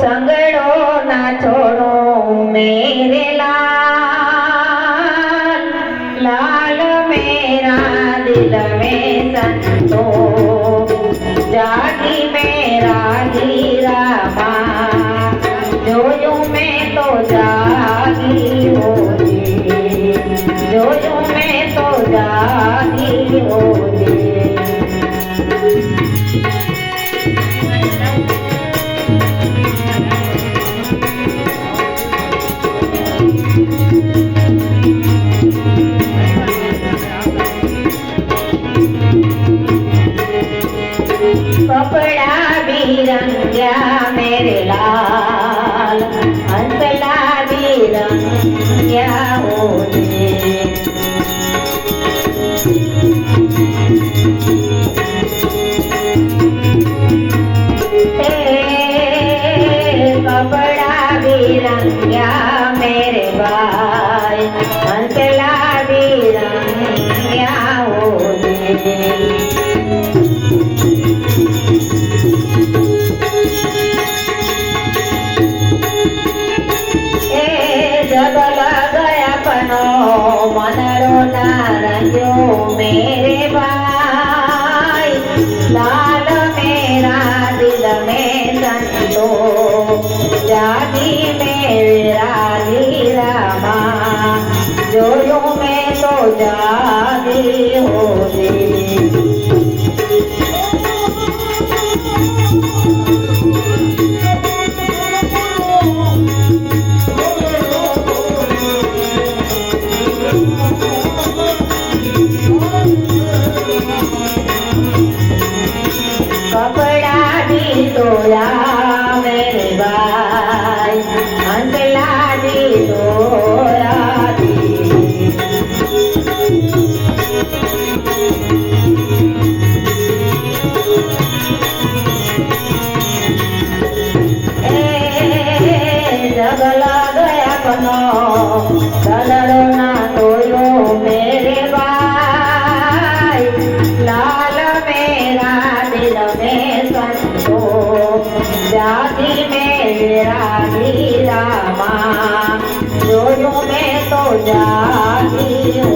સંગડો ના છોડો, મેરે લાલ. લાલ મેરા દિલ મે સંતો, જાગી મેરા હીરા મા જોયું મેં તો જાગી હોજે જોયું મેં તો જાગી હોજે કપડા બી રંગ્યા મેરે લાલ હંસલા બી રંગ્યા રાજી મેં રાજી રામા જોયું મેં તો જાગી હોજી Oh, रानी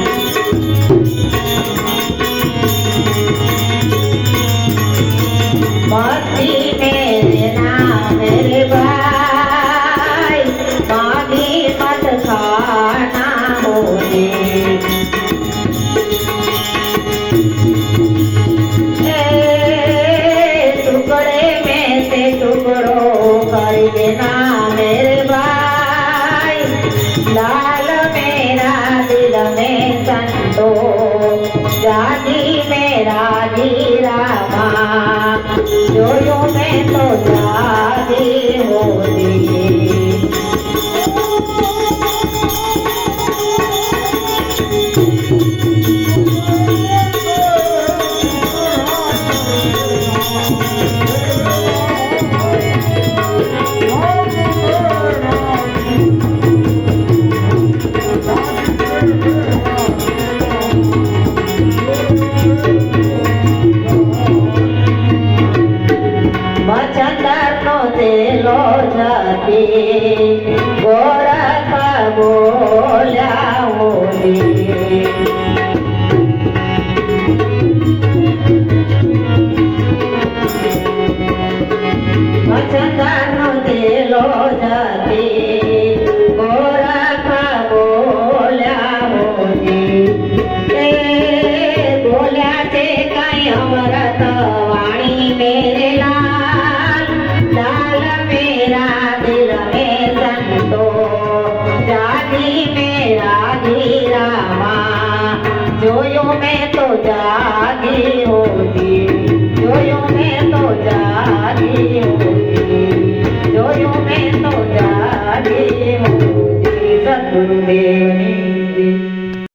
எல்லாமே আছে નથી મેરા જોયું મેં તો જાગી હોતી